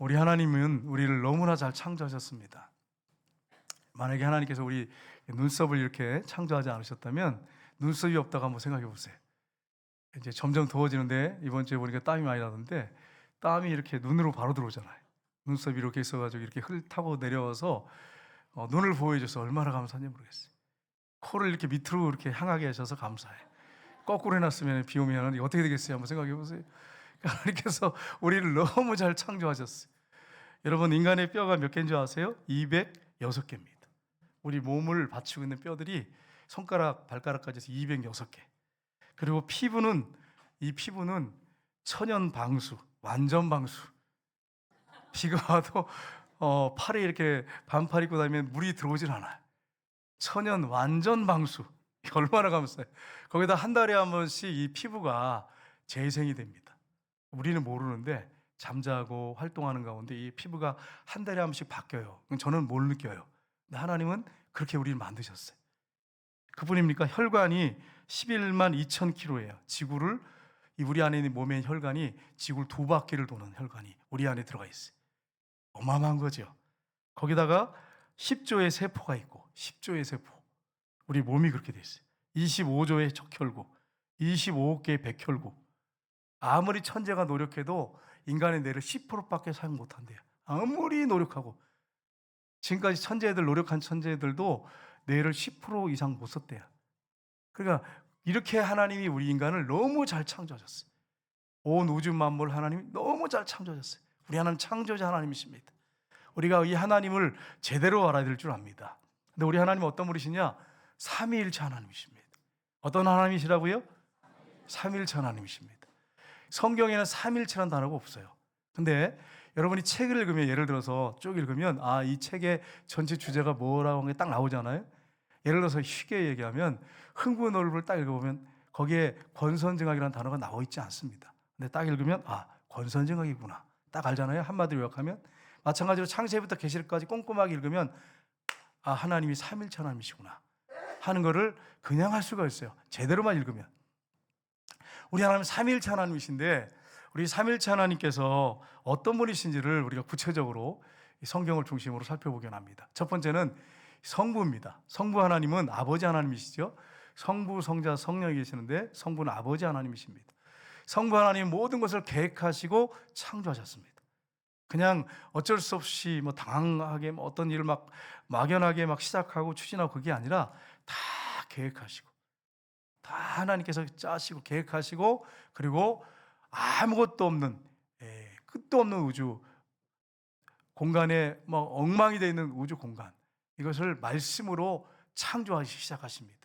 우리 하나님은 우리를 너무나 잘 창조하셨습니다. 만약에 하나님께서 우리 눈썹을 이렇게 창조하지 않으셨다면 눈썹이 없다고 한번 생각해 보세요. 이제 점점 더워지는데 이번 주에 보니까 땀이 많이 나는데 땀이 이렇게 눈으로 바로 들어오잖아요. 눈썹이 이렇게 있어가지고 이렇게 흘 타고 내려와서 어, 눈을 보호해줘서 얼마나 감사한지 모르겠어요. 코를 이렇게 밑으로 이렇게 향하게 하셔서 감사해. 거꾸로 해놨으면 비 오면 어떻게 되겠어요? 한번 생각해 보세요. 하나님께서 우리를 너무 잘 창조하셨어요. 여러분 인간의 뼈가 몇 개인 줄 아세요? 206개입니다. 우리 몸을 받치고 있는 뼈들이 손가락, 발가락까지 해서 206개. 그리고 피부는 이 피부는 천연 방수, 완전 방수. 비가 와도 어, 팔에 이렇게 반팔 입고 다니면 물이 들어오질 않아요. 천연 완전 방수. 얼마나 감사해요. 거기다 한 달에 한 번씩 이 피부가 재생이 됩니다. 우리는 모르는데 잠자고 활동하는 가운데 이 피부가 한 달에 한 번씩 바뀌어요. 저는 뭘 느껴요? 근데 하나님은 그렇게 우리를 만드셨어요. 그뿐입니까? 혈관이 11만 2천 킬로예요. 지구를 이 우리 안에 있는 몸의 혈관이 지구를 두 바퀴를 도는 혈관이 우리 안에 들어가 있어요. 어마어마한 거죠. 거기다가 10조의 세포가 있고 10조의 세포. 우리 몸이 그렇게 돼 있어요. 25조의 척혈구, 25개의 백혈구. 아무리 천재가 노력해도 인간의 뇌를 10%밖에 사용 못 한대요. 아무리 노력하고 지금까지 천재들 노력한 천재들도 뇌를 10% 이상 못 썼대요. 그러니까 이렇게 하나님이 우리 인간을 너무 잘 창조하셨어요. 온 우주 만물 하나님이 너무 잘 창조하셨어요. 우리 하나님 창조자 하나님이십니다. 우리가 이 하나님을 제대로 알아야 될 줄 압니다. 근데 우리 하나님 어떤 분이시냐? 삼위일체 하나님이십니다. 어떤 하나님이시라고요? 삼위일체 하나님이십니다. 성경에는 삼일체라는 단어가 없어요. 근데 여러분이 책을 읽으면 예를 들어서 쭉 읽으면 아 이 책의 전체 주제가 뭐라고 하는 게 딱 나오잖아요. 예를 들어서 쉽게 얘기하면 흥부노을을 딱 읽어보면 거기에 권선징악이라는 단어가 나와 있지 않습니다. 근데 딱 읽으면 아 권선징악이구나 딱 알잖아요. 한마디로 요약하면 마찬가지로 창세부터 계시까지 꼼꼼하게 읽으면 아 하나님이 삼일체 하나님이시구나 하는 거를 그냥 할 수가 있어요. 제대로만 읽으면. 우리 하나님 삼일체 하나님이신데 우리 삼일체 하나님께서 어떤 분이신지를 우리가 구체적으로 이 성경을 중심으로 살펴보긴 합니다. 첫 번째는 성부입니다. 성부 하나님은 아버지 하나님이시죠. 성부, 성자, 성령이 계시는데 성부는 아버지 하나님이십니다. 성부 하나님 모든 것을 계획하시고 창조하셨습니다. 그냥 어쩔 수 없이 뭐 당황하게 뭐 어떤 일을 막 막연하게 막 시작하고 추진하고 그게 아니라 다 계획하시고 다 하나님께서 짜시고 계획하시고 그리고 아무것도 없는 예, 끝도 없는 우주 공간에 뭐 엉망이 되어 있는 우주 공간 이것을 말씀으로 창조하시 시작하십니다.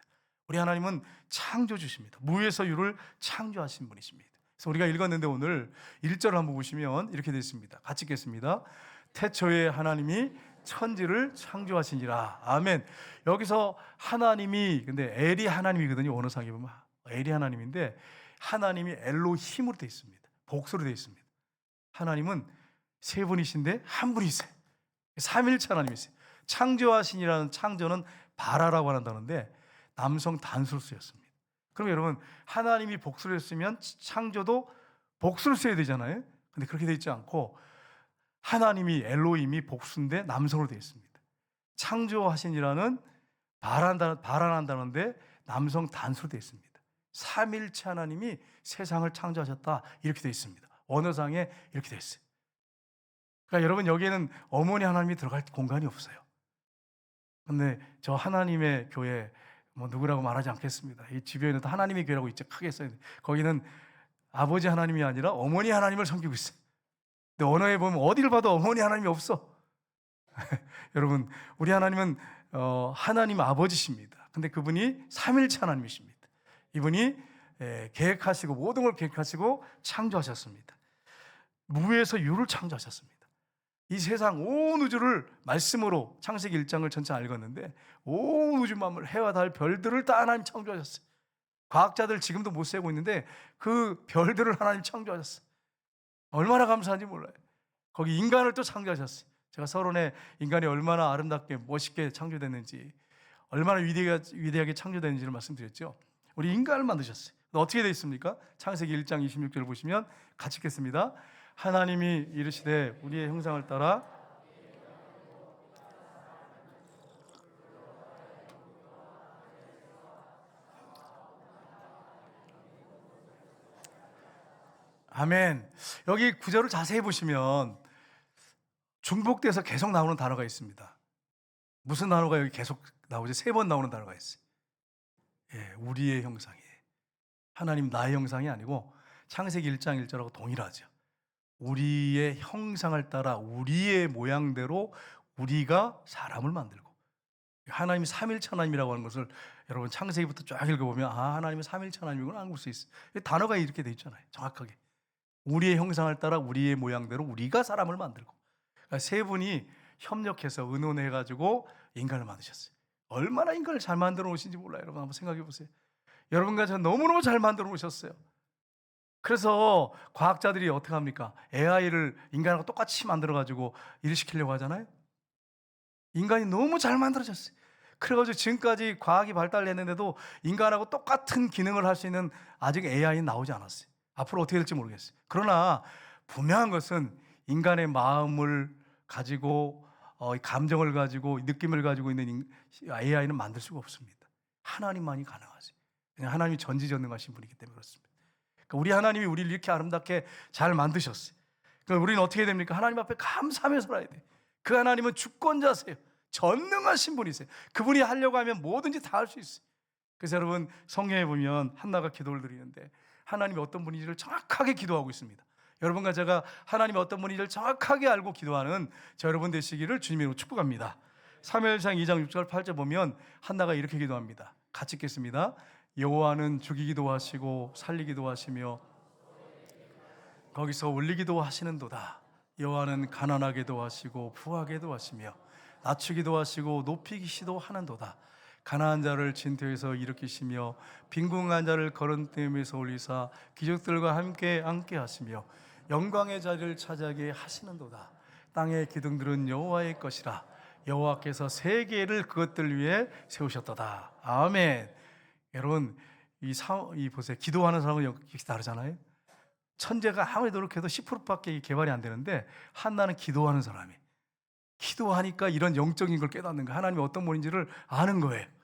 우리 하나님은 창조주십니다. 무에서 유를 창조하신 분이십니다. 그래서 우리가 읽었는데 오늘 1절을 한번 보시면 이렇게 되어 있습니다. 같이 읽겠습니다. 태초에 하나님이 천지를 창조하시니라. 아멘. 여기서 하나님이 근데 엘이 하나님이거든요. 원어상에 보면 엘이 하나님인데 하나님이 엘로힘으로 되어 있습니다. 복수로 되어 있습니다. 하나님은 세 분이신데 한 분이세요. 삼일체 하나님이세요. 창조하신이라는 창조는 바라라고 단어인데 남성 단수로 쓰였습니다. 그럼 여러분 하나님이 복수를 했으면 창조도 복수를 써야 되잖아요. 근데 그렇게 되어 있지 않고 하나님이 엘로임이 복수인데 남성으로 되어 있습니다. 창조하신이라는 바란다 바란한다는데 남성 단수로 되어 있습니다. 삼일체 하나님이 세상을 창조하셨다 이렇게 되어 있습니다. 언어상에 이렇게 되어 있어요. 그러니까 여러분 여기에는 어머니 하나님이 들어갈 공간이 없어요. 근데 저 하나님의 교회 뭐 누구라고 말하지 않겠습니다. 이 주변에는 하나님의 교회라고 있죠. 크게 써요. 거기는 아버지 하나님이 아니라 어머니 하나님을 섬기고 있어요. 근데 언어에 보면 어디를 봐도 어머니 하나님이 없어. 여러분, 우리 하나님은 어, 하나님 아버지십니다. 근데 그분이 삼일체 하나님이십니다. 이분이 에, 계획하시고 모든 걸 계획하시고 창조하셨습니다. 무에서 유를 창조하셨습니다. 이 세상 온 우주를 말씀으로 창세기 1장을 전체 읽었는데 온 우주 만물 해와 달 별들을 다 하나님 창조하셨어요. 과학자들 지금도 못 세고 있는데 그 별들을 하나님 창조하셨어요. 얼마나 감사한지 몰라요. 거기 인간을 또 창조하셨어요. 제가 서론에 인간이 얼마나 아름답게 멋있게 창조됐는지 얼마나 위대하게, 위대하게 창조됐는지를 말씀드렸죠. 우리 인간을 만드셨어요. 어떻게 되어 있습니까? 창세기 1장 26절 보시면 같이 읽겠습니다. 하나님이 이르시되 우리의 형상을 따라 아멘. 여기 구절을 자세히 보시면 중복돼서 계속 나오는 단어가 있습니다. 무슨 단어가 여기 계속 나오죠? 세번 나오는 단어가 있어요. 예, 우리의 형상이에요. 하나님 나의 형상이 아니고 창세기 1장 1절하고 동일하죠. 우리의 형상을 따라 우리의 모양대로 우리가 사람을 만들고 하나님이 삼일체 하나님이라고 하는 것을 여러분 창세기부터 쫙 읽어보면 아 하나님이 삼일체 하나님이구나 알수 있어요. 단어가 이렇게 돼 있잖아요. 정확하게 우리의 형상을 따라 우리의 모양대로 우리가 사람을 만들고 그러니까 세 분이 협력해서 의논해 가지고 인간을 만드셨어요. 얼마나 인간을 잘 만들어 놓으신지 몰라요. 여러분 한번 생각해 보세요. 여러분과 저 너무너무 잘 만들어 놓으셨어요. 그래서 과학자들이 어떻게 합니까? AI를 인간하고 똑같이 만들어 가지고 일을 시키려고 하잖아요. 인간이 너무 잘 만들어졌어요. 그래가지고 지금까지 과학이 발달했는데도 인간하고 똑같은 기능을 할 수 있는 아직 AI는 나오지 않았어요. 앞으로 어떻게 될지 모르겠어요. 그러나 분명한 것은 인간의 마음을 가지고 어, 감정을 가지고 느낌을 가지고 있는 인- AI는 만들 수가 없습니다. 하나님만이 가능하세요. 그냥 하나님이 전지전능하신 분이기 때문에 그렇습니다. 그러니까 우리 하나님이 우리를 이렇게 아름답게 잘 만드셨어요. 그러니까 우리는 어떻게 됩니까? 하나님 앞에 감사하며 살아야 돼. 그 하나님은 주권자세요. 전능하신 분이세요. 그분이 하려고 하면 뭐든지 다 할 수 있어요. 그래서 여러분 성경에 보면 한나가 기도를 드리는데 하나님이 어떤 분인지를 정확하게 기도하고 있습니다. 여러분과 제가 하나님이 어떤 분인지를 정확하게 알고 기도하는 저 여러분 되시기를 주님으로 축복합니다. 3회상 2장 6절 8절 보면 한나가 이렇게 기도합니다. 같이 읽겠습니다. 여호와는 죽이기도 하시고 살리기도 하시며 거기서 올리기도 하시는도다. 여호와는 가난하게도 하시고 부하게도 하시며 낮추기도 하시고 높이기시도 하는도다. 가난한 자를 진토에서 일으키시며 빈궁한 자를 거름됨에서 올리사 기적들과 함께 앉게 하시며 영광의 자리를 차지하게 하시는도다. 땅의 기둥들은 여호와의 것이라. 여호와께서 세계를 그것들 위해 세우셨도다. 아멘. 여러분 이, 사, 이 보세요. 기도하는 사람은 역시 다르잖아요. 천재가 아무리 노력해도 10%밖에 개발이 안 되는데 한나는 기도하는 사람이. 기도하니까 이런 영적인 걸 깨닫는 거예요. 하나님이 어떤 분인지를 아는 거예요.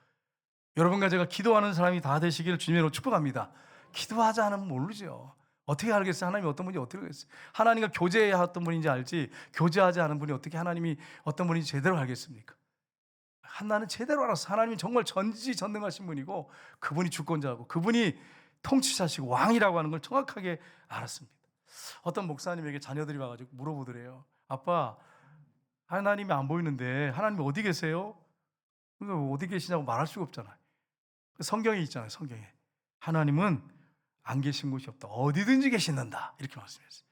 여러분과 제가 기도하는 사람이 다 되시기를 주님으로 축복합니다. 기도하지 않으면 모르죠. 어떻게 알겠어요? 하나님이 어떤 분인지 어떻게 알겠어요? 하나님과 어떤 분인지 알지 교제하지 않은 분이 어떻게 하나님이 어떤 분인지 제대로 알겠습니까? 한나는 제대로 알았어. 하나님이 정말 전지전능하신 분이고 그분이 주권자고 그분이 통치자시고 왕이라고 하는 걸 정확하게 알았습니다. 어떤 목사님에게 자녀들이 와가지고 물어보더래요. 아빠, 하나님이 안 보이는데 하나님이 어디 계세요? 그러니까 어디 계시냐고 말할 수가 없잖아요. 성경에 있잖아요. 성경에 하나님은 안 계신 곳이 없다. 어디든지 계신다. 이렇게 말씀했어요.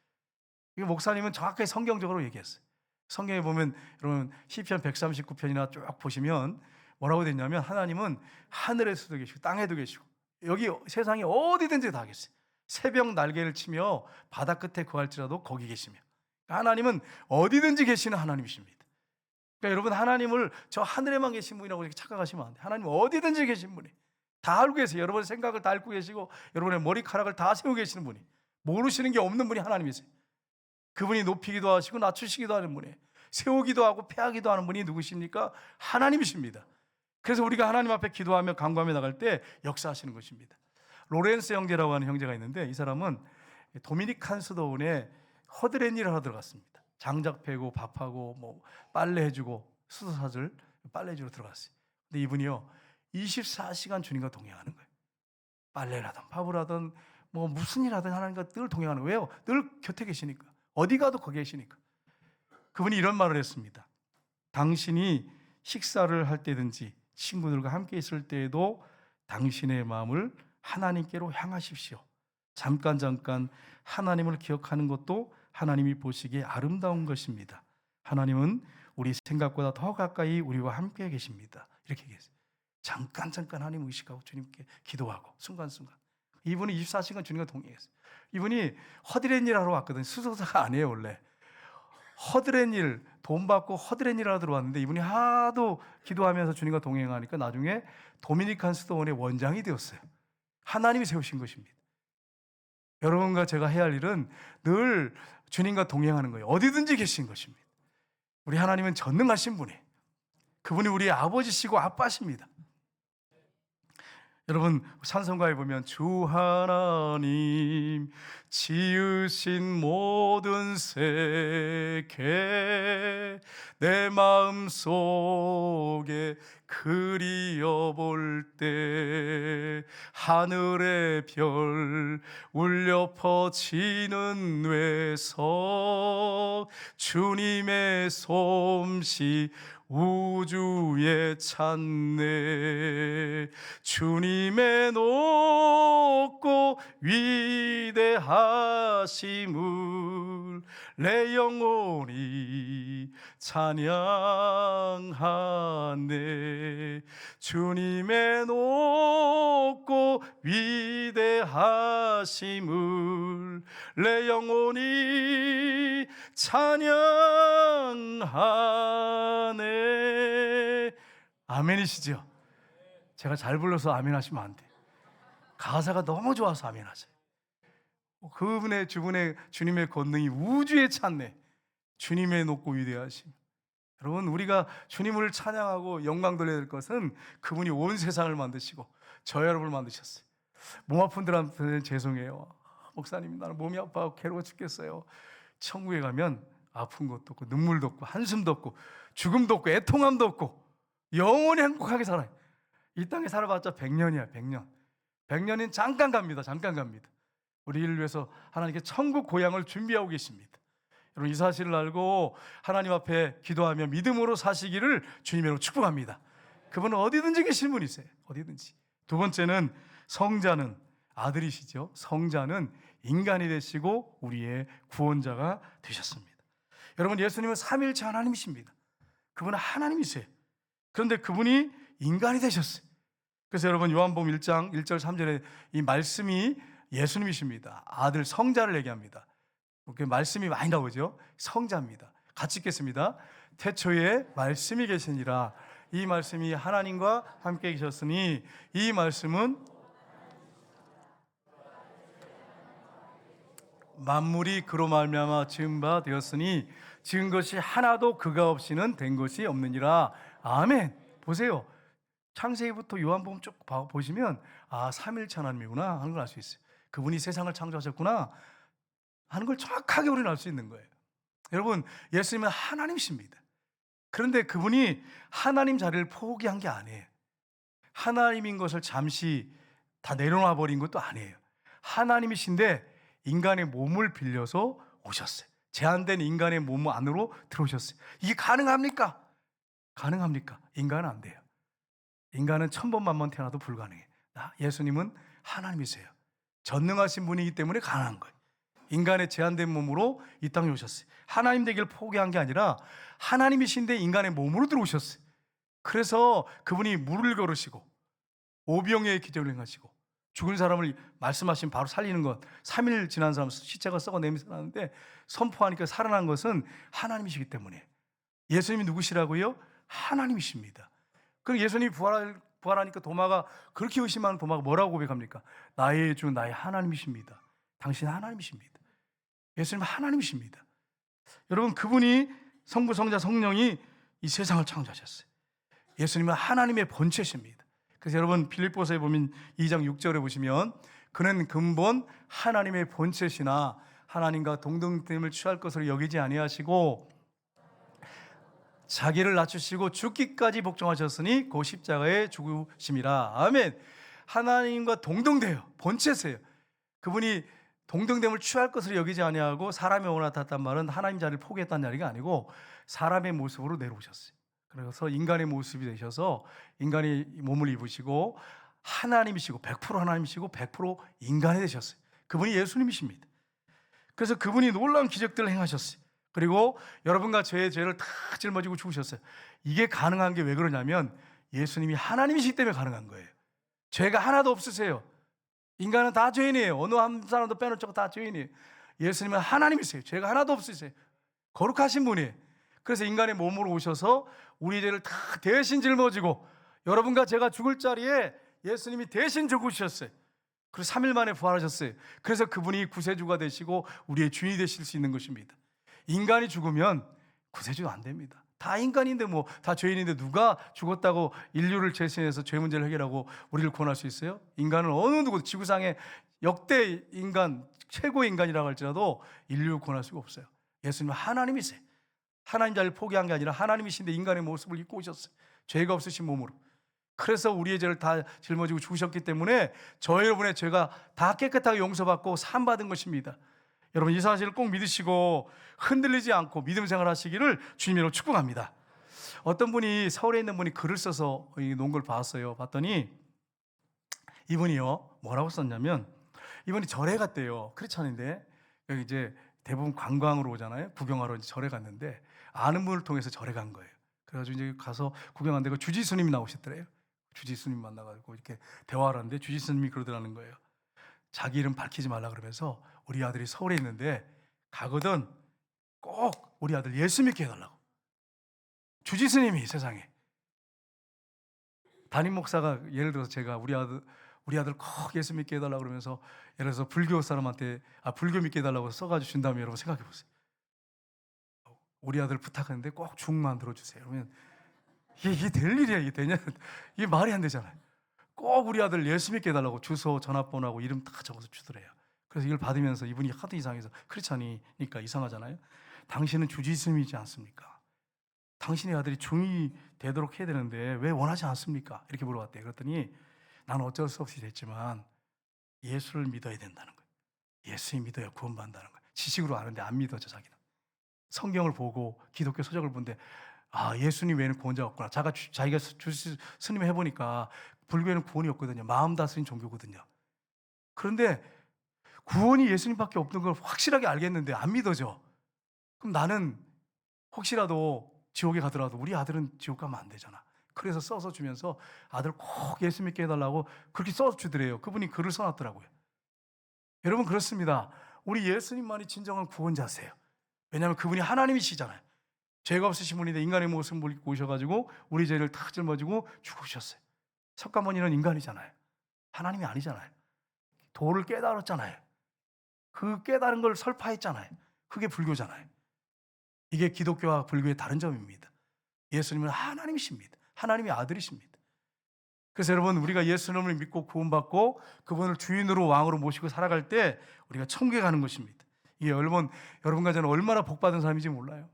이 목사님은 정확하게 성경적으로 얘기했어요. 성경에 보면 여러분 시편 139편이나 쭉 보시면 뭐라고 되냐면 하나님은 하늘에서도 계시고 땅에도 계시고 여기 세상에 어디든지 다 계세요. 새벽 날개를 치며 바다 끝에 구할지라도 거기 계시며 하나님은 어디든지 계시는 하나님이십니다. 그러니까 여러분 하나님을 저 하늘에만 계신 분이라고 착각하시면 안 돼요. 하나님 어디든지 계신 분이 다 알고 계세요. 여러분의 생각을 다 알고 계시고 여러분의 머리카락을 다 세우고 계시는 분이 모르시는 게 없는 분이 하나님이세요. 그분이 높이기도 하시고 낮추시기도 하는 분이에요. 세우기도 하고 패하기도 하는 분이 누구십니까? 하나님이십니다. 그래서 우리가 하나님 앞에 기도하며 강구하며 나갈 때 역사하시는 것입니다. 로렌스 형제라고 하는 형제가 있는데 이 사람은 도미니칸 수도원에 허드렛 일을 하러 들어갔습니다. 장작 패고 밥하고 뭐 빨래 해주고 수도사들 빨래 해주러 들어갔어요. 근데 이분이요 24시간 주님과 동행하는 거예요. 빨래를 하든 밥을 하든 뭐 무슨 일 하든 하나님과 늘 동행하는 거예요. 왜요? 늘 곁에 계시니까 어디 가도 거기 계시니까. 그분이 이런 말을 했습니다. 당신이 식사를 할 때든지 친구들과 함께 있을 때에도 당신의 마음을 하나님께로 향하십시오. 잠깐 잠깐 하나님을 기억하는 것도 하나님이 보시기에 아름다운 것입니다. 하나님은 우리 생각보다 더 가까이 우리와 함께 계십니다. 이렇게 얘기했어요. 잠깐 잠깐 하나님 의식하고 주님께 기도하고 순간순간. 이분이 24시간 주님과 동행했어요. 이분이 허드렛 일 하러 왔거든요. 수소사가 아니에요, 원래. 허드렛 일, 돈 받고 허드렛 일 하러 들어왔는데 이분이 하도 기도하면서 주님과 동행하니까 나중에 도미니칸 수도원의 원장이 되었어요. 하나님이 세우신 것입니다. 여러분과 제가 해야 할 일은 늘 주님과 동행하는 거예요. 어디든지 계신 것입니다. 우리 하나님은 전능하신 분이 그분이 우리 아버지시고 아빠십니다. 여러분 찬송가에 보면 주 하나님 지으신 모든 세계 내 마음 속에 그리어 볼때 하늘의 별 울려 퍼지는 뇌석 주님의 솜씨 우주에 찬네 주님의 높고 위대하심을 내 영혼이 찬양하네. 주님의 높고 위대하심을 내 영혼이 찬양하네 아멘이시죠? 제가 잘 불러서 아멘 하시면 안 돼. 가사가 너무 좋아서 아멘 하세요. 그분의 주분의 주님의 권능이 우주에 찼네. 주님의 높고 위대하심. 여러분 우리가 주님을 찬양하고 영광 돌려야 될 것은 그분이 온 세상을 만드시고 저 여러분을 만드셨어요. 몸 아픈 분들한테는 죄송해요. 목사님 나는 몸이 아파서 괴로워 죽겠어요. 천국에 가면 아픈 것도 없고 눈물도 없고 한숨도 없고 죽음도 없고 애통함도 없고 영원히 행복하게 살아요. 이 땅에 살아봤자 100년이야 100년. 100년은 잠깐 갑니다. 잠깐 갑니다. 우리를 위해서 하나님께 천국 고향을 준비하고 계십니다. 여러분 이 사실을 알고 하나님 앞에 기도하며 믿음으로 사시기를 주님으로 축복합니다. 그분은 어디든지 계신 분이세요. 어디든지. 두 번째는 성자는 아들이시죠. 성자는 인간이 되시고 우리의 구원자가 되셨습니다. 여러분 예수님은 삼일체 하나님이십니다. 그분은 하나님이세요. 그런데 그분이 인간이 되셨어요. 그래서 여러분 요한복음 1장 1절 3절에 이 말씀이 예수님이십니다. 아들 성자를 얘기합니다. 그 말씀이 많이 나오죠. 성자입니다. 같이 읽겠습니다. 태초에 말씀이 계시니라. 이 말씀이 하나님과 함께 계셨으니 이 말씀은 만물이 그로 말미암아 지은 바 되었으니 지은 것이 하나도 그가 없이는 된 것이 없느니라. 아멘. 보세요. 창세기부터 요한복음 쭉 봐- 보시면 아 삼일체 하나님이구나 하는 걸 알 수 있어요. 그분이 세상을 창조하셨구나 하는 걸 정확하게 우리는 알 수 있는 거예요. 여러분 예수님은 하나님이십니다. 그런데 그분이 하나님 자리를 포기한 게 아니에요. 하나님인 것을 잠시 다 내려놔 버린 것도 아니에요. 하나님이신데 인간의 몸을 빌려서 오셨어요. 제한된 인간의 몸 안으로 들어오셨어요. 이게 가능합니까? 가능합니까? 인간은 안 돼요. 인간은 천번 만번 태어나도 불가능해. 나 예수님은 하나님이세요. 전능하신 분이기 때문에 가능한 거예요. 인간의 제한된 몸으로 이 땅에 오셨어요. 하나님 되기를 포기한 게 아니라 하나님이신데 인간의 몸으로 들어오셨어요. 그래서 그분이 물을 걸으시고 오병의 기적을 행하시고 죽은 사람을 말씀하신 바로 살리는 것 3일 지난 사람 시체가 썩어 냄새 나는데 선포하니까 살아난 것은 하나님이시기 때문에 예수님이 누구시라고요? 하나님이십니다. 그럼 예수님이 부활, 부활하니까 도마가 그렇게 의심하는 도마가 뭐라고 고백합니까? 나의 주 나의 하나님이십니다. 당신 하나님이십니다. 예수님 하나님이십니다. 여러분 그분이 성부 성자 성령이 이 세상을 창조하셨어요. 예수님은 하나님의 본체십니다. 그래서 여러분 빌립보서에 보면 2장 6절에 보시면 그는 근본 하나님의 본체시나 하나님과 동등됨을 취할 것으로 여기지 아니하시고 자기를 낮추시고 죽기까지 복종하셨으니 그 십자가에 죽으심이라. 아멘. 하나님과 동등돼요. 본체세요. 그분이 동등됨을 취할 것을 여기지 아니하고 사람의 오나 나탔단 말은 하나님 자리를 포기했다는 얘기가 아니고 사람의 모습으로 내려오셨어요. 그래서 인간의 모습이 되셔서 인간의 몸을 입으시고 하나님이시고 100% 하나님이시고 100% 인간이 되셨어요. 그분이 예수님이십니다. 그래서 그분이 놀라운 기적들을 행하셨어요. 그리고 여러분과 저의 죄를 다 짊어지고 죽으셨어요. 이게 가능한 게 왜 그러냐면 예수님이 하나님이시기 때문에 가능한 거예요. 죄가 하나도 없으세요. 인간은 다 죄인이에요. 어느 한 사람도 빼놓고 다 죄인이에요. 예수님은 하나님이세요. 죄가 하나도 없으세요. 거룩하신 분이에요. 그래서 인간의 몸으로 오셔서 우리 죄를 다 대신 짊어지고 여러분과 제가 죽을 자리에 예수님이 대신 죽으셨어요. 그리고 3일 만에 부활하셨어요. 그래서 그분이 구세주가 되시고 우리의 주인이 되실 수 있는 것입니다. 인간이 죽으면 구세주가 안 됩니다. 다 인간인데 뭐 다 죄인인데 누가 죽었다고 인류를 재생해서 죄 문제를 해결하고 우리를 구원할 수 있어요? 인간은 어느 누구도 지구상의 역대 인간 최고 인간이라고 할지라도 인류를 구원할 수가 없어요. 예수님은 하나님이세요. 하나님 자를 포기한 게 아니라 하나님이신데 인간의 모습을 입고 오셨어요. 죄가 없으신 몸으로. 그래서 우리의 죄를 다 짊어지고 죽으셨기 때문에 저 여러분의 죄가 다 깨끗하게 용서받고 산 받은 것입니다. 여러분 이 사실을 꼭 믿으시고 흔들리지 않고 믿음 생활하시기를 주님으로 축복합니다. 어떤 분이 서울에 있는 분이 글을 써서 이 놓은 걸 봤어요. 봤더니 이분이요 뭐라고 썼냐면 이분이 절에 갔대요. 크리스천인데 여기 이제 대부분 관광으로 오잖아요. 구경하러 절에 갔는데 아는 분을 통해서 절에 간 거예요. 그래가지고 이제 가서 구경하는데 그 주지스님이 나오셨더래요. 주지스님 만나가지고 이렇게 대화를 하는데 주지스님이 그러더라는 거예요. 자기 이름 밝히지 말라 그러면서 우리 아들이 서울에 있는데 가거든 꼭 우리 아들 예수 믿게 해달라고. 주지스님이 세상에 담임 목사가 예를 들어서 제가 우리 아들 우리 아들 꼭 예수 믿게 해달라 고 그러면서 예를 들어서 불교 사람한테 아 불교 믿게 해달라고 써가지고 준다면 여러분 생각해 보세요. 우리 아들 부탁하는데 꼭 중만 들어 주세요. 그러면 이게, 이게 될 일이야 이게 되냐? 이게 말이 안 되잖아요. 꼭 우리 아들 예수 믿게 해달라고 주소, 전화번호하고 이름 다 적어서 주더래요. 그래서 이걸 받으면서 이분이 하도 이상해서 크리스찬이니까 이상하잖아요. 당신은 주지스님이지 않습니까? 당신의 아들이 중이 되도록 해야 되는데 왜 원하지 않습니까? 이렇게 물어봤대요. 그랬더니 나는 어쩔 수 없이 됐지만 예수를 믿어야 된다는 거예요. 예수를 믿어야 구원받는다는 거예요. 지식으로 아는데 안 믿어져 자기는. 성경을 보고 기독교 서적을 본데 아 예수님 외에는 구원자가 없구나. 자가 주- 자기가 주- 주- 스님 해보니까 불교에는 구원이 없거든요. 마음 다스린 종교거든요. 그런데 구원이 예수님밖에 없는 걸 확실하게 알겠는데 안 믿어져. 그럼 나는 혹시라도 지옥에 가더라도 우리 아들은 지옥 가면 안 되잖아. 그래서 써서 주면서 아들 꼭 예수 믿게 해달라고 그렇게 써 주더래요. 그분이 글을 써놨더라고요. 여러분 그렇습니다. 우리 예수님만이 진정한 구원자세요. 왜냐하면 그분이 하나님이시잖아요. 죄가 없으신 분인데 인간의 모습을 입고 오셔가지고 우리 죄를 다 짊어지고 죽으셨어요. 석가모니는 인간이잖아요. 하나님이 아니잖아요. 도를 깨달았잖아요. 그 깨달은 걸 설파했잖아요. 그게 불교잖아요. 이게 기독교와 불교의 다른 점입니다. 예수님은 하나님이십니다. 하나님의 아들이십니다. 그래서 여러분 우리가 예수님을 믿고 구원받고 그분을 주인으로 왕으로 모시고 살아갈 때 우리가 천국에 가는 것입니다. 이게 여러분 여러분과 저는 얼마나 복받은 삶인지 몰라요.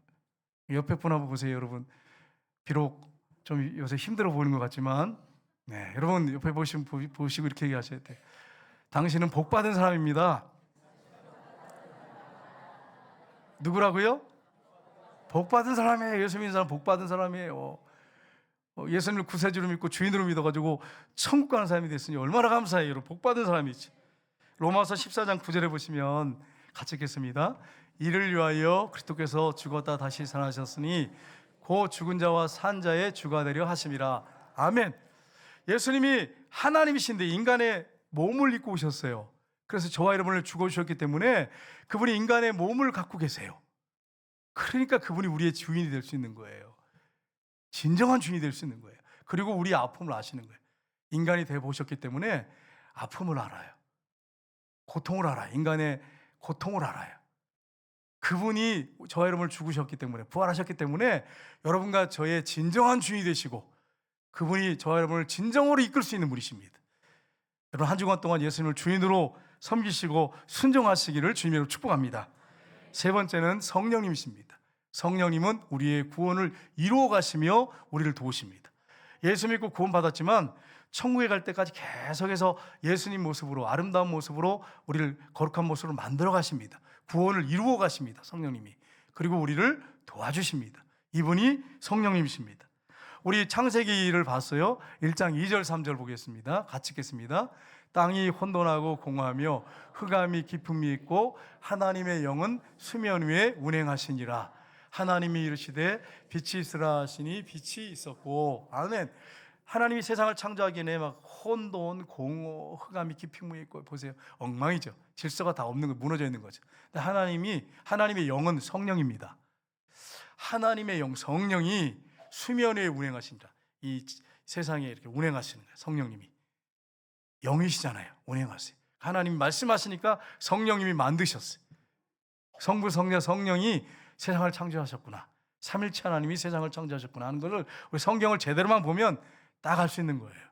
옆에 분 한번 보세요, 여러분. 비록 좀 요새 힘들어 보이는 것 같지만, 네, 여러분 옆에 보시면 보- 보시고 이렇게 얘기하셔야 돼. 당신은 복받은 사람입니다. 누구라고요? 복받은 사람이에요. 예수 믿는 사람 복받은 사람이에요. 어, 예수님을 구세주로 믿고 주인으로 믿어가지고 천국 가는 사람이 됐으니 얼마나 감사해요. 복받은 사람이지. 로마서 14장 9절에 보시면 같이 읽겠습니다. 이를 위하여 그리스도께서 죽었다 다시 살아나셨으니 고 죽은 자와 산 자의 주가 되려 하심이라. 아멘. 예수님이 하나님이신데 인간의 몸을 입고 오셨어요. 그래서 저와 여러분을 죽어 주셨기 때문에 그분이 인간의 몸을 갖고 계세요. 그러니까 그분이 우리의 주인이 될 수 있는 거예요. 진정한 주인이 될 수 있는 거예요. 그리고 우리의 아픔을 아시는 거예요. 인간이 돼 보셨기 때문에 아픔을 알아요. 고통을 알아요. 인간의 고통을 알아요. 그분이 저와 여러분을 죽으셨기 때문에 부활하셨기 때문에 여러분과 저의 진정한 주인이 되시고 그분이 저와 여러분을 진정으로 이끌 수 있는 분이십니다. 여러분 한 주간 동안 예수님을 주인으로 섬기시고 순종하시기를 주님으로 축복합니다. 세 번째는 성령님이십니다. 성령님은 우리의 구원을 이루어 가시며 우리를 도우십니다. 예수 믿고 구원받았지만 천국에 갈 때까지 계속해서 예수님 모습으로 아름다운 모습으로 우리를 거룩한 모습으로 만들어 가십니다. 구원을 이루어 가십니다. 성령님이. 그리고 우리를 도와주십니다. 이분이 성령님이십니다. 우리 창세기를 봤어요. 1장 2절 3절 보겠습니다. 같이 읽겠습니다. 땅이 혼돈하고 공허하며 흑암이 깊음이 있고 하나님의 영은 수면 위에 운행하시니라. 하나님이 이르시되 빛이 있으라 하시니 빛이 있었고 아멘. 하나님이 세상을 창조하기 전에 막 혼돈, 공허, 흑암이 깊이 있고 보세요. 엉망이죠. 질서가 다 없는 거 무너져 있는 거죠. 하나님이 하나님의 영은 성령입니다. 하나님의 영 성령이 수면 위에 운행하신다. 이 세상에 이렇게 운행하시는 거예요. 성령님이 영이시잖아요. 운행하세요. 하나님이 말씀하시니까 성령님이 만드셨어요. 성부, 성자, 성령이 세상을 창조하셨구나. 삼일체 하나님이 세상을 창조하셨구나 하는 것을 우리 성경을 제대로만 보면 딱알수 있는 거예요.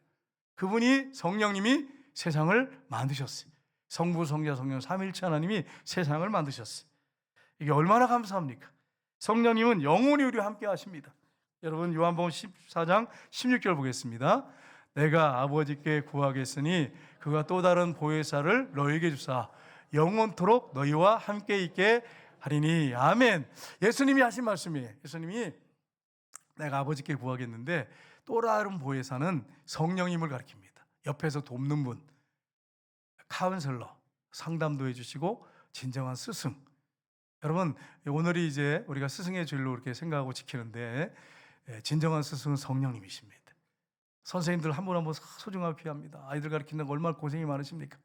그분이 성령님이 세상을 만드셨어요. 성부, 성자, 성령 삼일체 하나님이 세상을 만드셨어요. 이게 얼마나 감사합니까? 성령님은 영원히 우리와 함께 하십니다. 여러분 요한복음 14장 16절 보겠습니다. 내가 아버지께 구하겠으니 그가 또 다른 보혜사를 너에게 주사 영원토록 너희와 함께 있게 하리니 아멘. 예수님이 하신 말씀이에요. 예수님이 내가 아버지께 구하겠는데 또 다른 보혜사는 성령님을 가리킵니다. 옆에서 돕는 분, 카운셀러, 상담도 해주시고 진정한 스승. 여러분 오늘이 이제 우리가 스승의 주일로 이렇게 생각하고 지키는데 예, 진정한 스승은 성령님이십니다. 선생님들 한 분 한 분 소중하고 귀합니다. 아이들 가르치는 거 얼마나 고생이 많으십니까?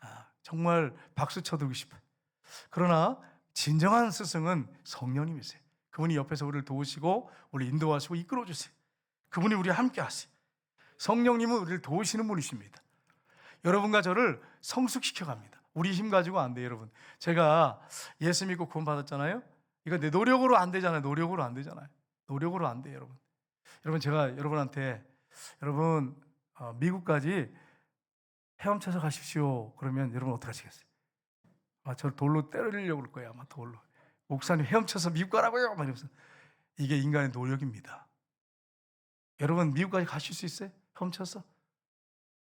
아, 정말 박수 쳐드리고 싶어요. 그러나 진정한 스승은 성령님이세요. 그분이 옆에서 우리를 도우시고 우리 인도하시고 이끌어 주세요. 그분이 우리와 함께 하세요. 성령님은 우리를 도우시는 분이십니다. 여러분과 저를 성숙시켜 갑니다. 우리 힘 가지고 안 돼요, 여러분. 제가 예수 믿고 구원 받았잖아요. 이거 내 노력으로 안 되잖아요. 노력으로 안 되잖아요. 노력으로 안 돼요, 여러분. 여러분 제가 여러분한테 여러분 어, 미국까지 헤엄쳐서 가십시오. 그러면 여러분 어떻게 하시겠어요? 아, 저 돌로 때리려고 그럴 거예요. 아마 돌로. 목사님 헤엄쳐서 미국 가라고요. 막 이러면서 이게 인간의 노력입니다. 여러분 미국까지 가실 수 있어요? 헤엄쳐서?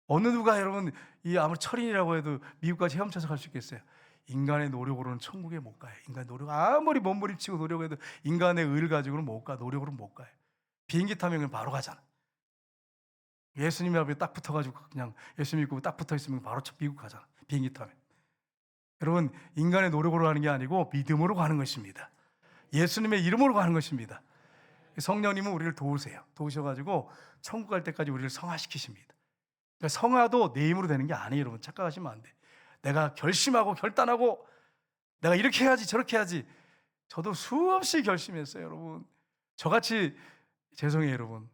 어느 누가 여러분 이 아무리 철인이라고 해도 미국까지 헤엄쳐서 갈 수 있겠어요? 인간의 노력으로는 천국에 못 가요. 인간 노력 아무리 몸부림치고 노력해도 인간의 을 가지고는 못 가. 노력으로는 못 가요. 비행기 타면 그냥 바로 가잖아. 예수님 앞에 딱 붙어가지고 그냥 예수 믿고 딱 붙어 있으면 바로 미국 가잖아. 비행기 타면. 여러분 인간의 노력으로 가는 게 아니고 믿음으로 가는 것입니다. 예수님의 이름으로 가는 것입니다. 성령님은 우리를 도우세요. 도우셔가지고 천국 갈 때까지 우리를 성화시키십니다. 그러니까 성화도 내 힘으로 되는 게 아니에요, 여러분. 착각하시면 안 돼. 내가 결심하고 결단하고 내가 이렇게 해야지 저렇게 해야지. 저도 수없이 결심했어요, 여러분. 저같이 죄송해요, 여러분.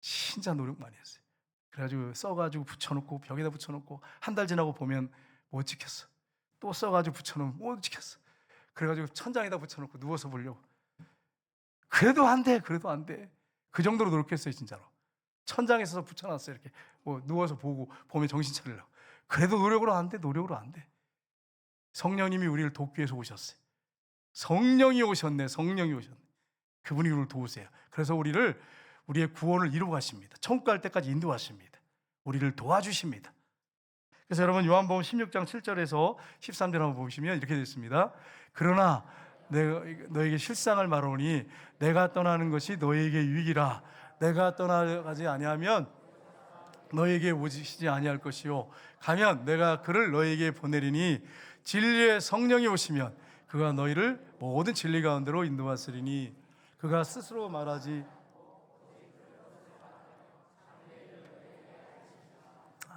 진짜 노력 많이 했어요. 그래가지고 써가지고 붙여놓고 벽에다 붙여놓고 한 달 지나고 보면 못 지켰어. 또 써가지고 붙여놓으면 못 지켰어. 그래가지고 천장에다 붙여놓고 누워서 보려고. 그래도 안 돼, 그래도 안 돼. 그 정도로 노력했어요, 진짜로. 천장에서 붙여놨어요, 이렇게. 뭐 누워서 보고 보면 정신 차리려고. 그래도 노력으로 안 돼, 노력으로 안 돼. 성령님이 우리를 돕기 위해서 오셨어요. 성령이 오셨네, 성령이 오셨네. 그분이 우리를 도우세요. 그래서 우리를 우리의 구원을 이루고 가십니다. 천국 갈 때까지 인도하십니다. 우리를 도와주십니다. 그래서 여러분 요한복음 16장 7절에서 13절 한번 보시면 이렇게 됐습니다. 그러나 너에게 실상을 말하오니 내가 떠나는 것이 너에게 유익이라 내가 떠나가지 아니하면 너에게 오시지 아니할 것이요 가면 내가 그를 너에게 보내리니 진리의 성령이 오시면 그가 너희를 모든 진리 가운데로 인도하시리니 그가 스스로 말하지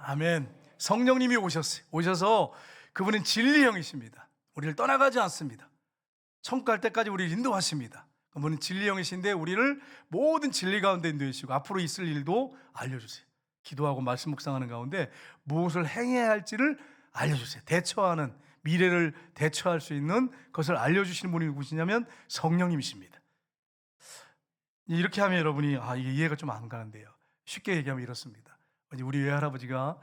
아멘. 성령님이 오셨어요. 오셔서 그분은 진리형이십니다. 우리를 떠나가지 않습니다. 천국 갈 때까지 우리를 인도하십니다. 그분은 진리형이신데 우리를 모든 진리 가운데 인도해 주시고 앞으로 있을 일도 알려주세요. 기도하고 말씀 묵상하는 가운데 무엇을 행해야 할지를 알려주세요. 대처하는 미래를 대처할 수 있는 것을 알려주시는 분이 누구시냐면 성령님이십니다. 이렇게 하면 여러분이 아 이게 이해가 좀 안 가는데요. 쉽게 얘기하면 이렇습니다. 우리 외할아버지가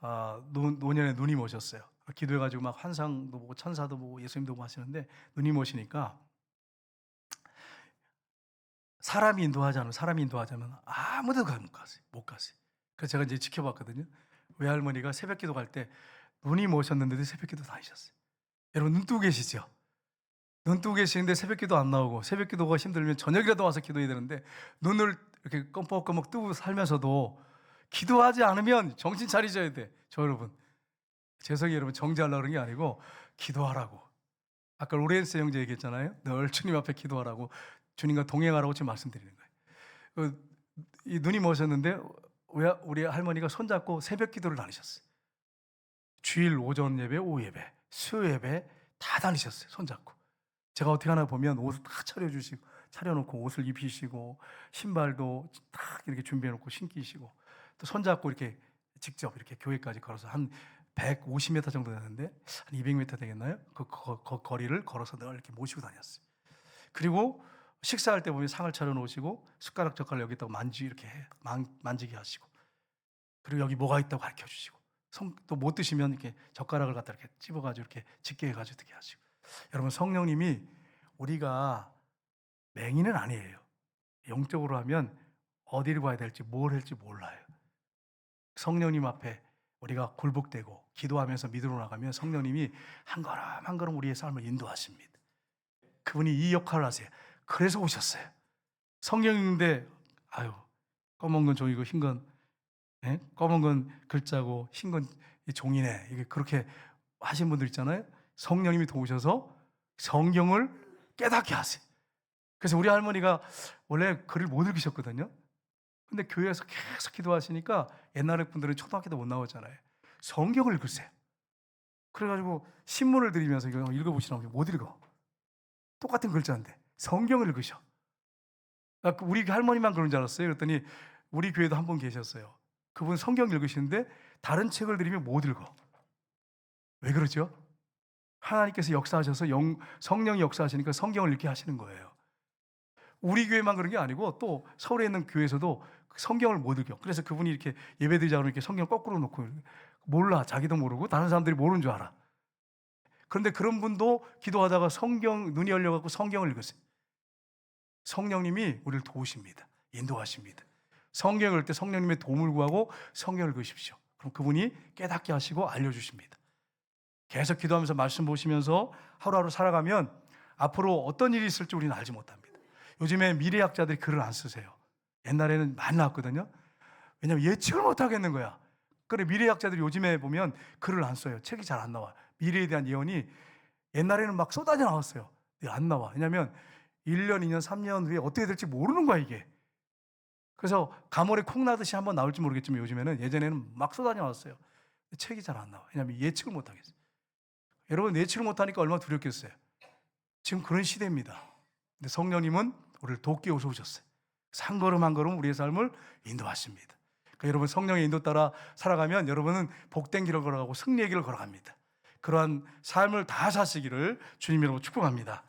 아, 노, 노년에 누님 오셨어요. 기도해가지고 막 환상도 보고 천사도 보고 예수님도 보고 하시는데 누님 오시니까 사람이 인도하자면 사람이 인도하자면 아무데도 못 가세요. 못 가세요. 그래서 제가 이제 지켜봤거든요. 외할머니가 새벽기도 갈때 누님 오셨는데도 새벽기도 다니셨어요. 여러분 눈 뜨고 계시죠? 눈 뜨고 계시는데 새벽기도 안 나오고 새벽기도가 힘들면 저녁이라도 와서 기도해야 되는데 눈을 이렇게 껌뻑껌뻑 뜨고 살면서도 기도하지 않으면 정신 차리셔야 돼. 저 여러분. 죄송해요 여러분 정지하려고 그런 게 아니고 기도하라고. 아까 로렌스 형제 얘기했잖아요. 늘 주님 앞에 기도하라고 주님과 동행하라고 지금 말씀드리는 거예요. 그, 이 오셨는데 왜 우리 할머니가 손잡고 새벽 기도를 다니셨어요. 주일 오전 예배, 오후 예배, 수요 예배 다 다니셨어요. 손잡고. 제가 어떻게 하나 보면 옷을 다 차려주시고 차려놓고 옷을 입히시고 신발도 딱 이렇게 준비해놓고 신기시고 또 손잡고 이렇게 직접 이렇게 교회까지 걸어서 한 150m 정도 되는데 한 200m 되겠나요? 그 거, 거- 거리를 걸어서 늘 이렇게 모시고 다녔어요. 그리고 식사할 때 보면 상을 차려 놓으시고 숟가락 젓갈 여기 있다고 만지 이렇게 해, 만, 만지게 하시고 그리고 여기 뭐가 있다고 가르쳐 주시고 또 못 드시면 이렇게 젓가락을 갖다 이렇게 찝어 가지고 이렇게 집게 해 가지고 어떻게 하시고 여러분 성령님이 우리가 맹인은 아니에요. 영적으로 하면 어디를 가야 될지 뭘 할지 몰라요. 성령님 앞에 우리가 굴복되고 기도하면서 믿으러 나가면 성령님이 한 걸음 한 걸음 우리의 삶을 인도하십니다. 그분이 이 역할을 하세요. 그래서 오셨어요. 성령인데 아유 검은 건 종이고 흰건 예? 검은 건 글자고 흰 건 종이네. 이게 그렇게 하신 분들 있잖아요. 성령님이 도우셔서 성경을 깨닫게 하세요. 그래서 우리 할머니가 원래 글을 못 읽으셨거든요. 근데 교회에서 계속 기도하시니까 옛날에 분들은 초등학교 때못 나오잖아요. 성경을 읽으세요. 그래가지고 신문을 드리면서 이거 읽어보시라고 못 읽어. 똑같은 글자인데 성경을 읽으셔. 나그 우리 할머니만 그런 줄 알았어요. 그랬더니 우리 교회도 한 분 계셨어요. 그분 성경 읽으시는데 다른 책을 드리면 못 읽어. 왜 그러죠? 하나님께서 역사하셔서 영, 성령이 역사하시니까 성경을 읽게 하시는 거예요. 우리 교회만 그런 게 아니고 또 서울에 있는 교회에서도 성경을 못 읽어. 그래서 그분이 이렇게 예배드리자 그러면 이렇게 성경 거꾸로 놓고 몰라. 자기도 모르고 다른 사람들이 모르는 줄 알아. 그런데 그런 분도 기도하다가 성경 눈이 열려 갖고 성경을 읽으세요. 성령님이 우리를 도우십니다. 인도하십니다. 성경을 읽을 때 성령님의 도움을 구하고 성경을 읽으십시오. 그럼 그분이 깨닫게 하시고 알려 주십니다. 계속 기도하면서 말씀 보시면서 하루하루 살아가면 앞으로 어떤 일이 있을지 우리는 알지 못합니다. 요즘에 미래학자들이 글을 안 쓰세요. 옛날에는 많이 나왔거든요. 왜냐하면 예측을 못 하겠는 거야. 그래 미래학자들이 요즘에 보면 글을 안 써요. 책이 잘 안 나와. 미래에 대한 예언이 옛날에는 막 쏟아져 나왔어요. 안 나와. 왜냐하면 1년, 2년, 3년 후에 어떻게 될지 모르는 거야 이게. 그래서 가물에 콩 나듯이 한번 나올지 모르겠지만 요즘에는 예전에는 막 쏟아져 나왔어요. 책이 잘 안 나와. 왜냐하면 예측을 못 하겠어요. 여러분 예측을 못 하니까 얼마나 두렵겠어요. 지금 그런 시대입니다. 근데 성령님은 우리를 위해서 오셨어요. 한 걸음 한 걸음 우리의 삶을 인도하십니다. 그러니까 여러분 성령의 인도 따라 살아가면 여러분은 복된 길을 걸어가고 승리의 길을 걸어갑니다. 그러한 삶을 다 사시기를 주님 이름으로 축복합니다.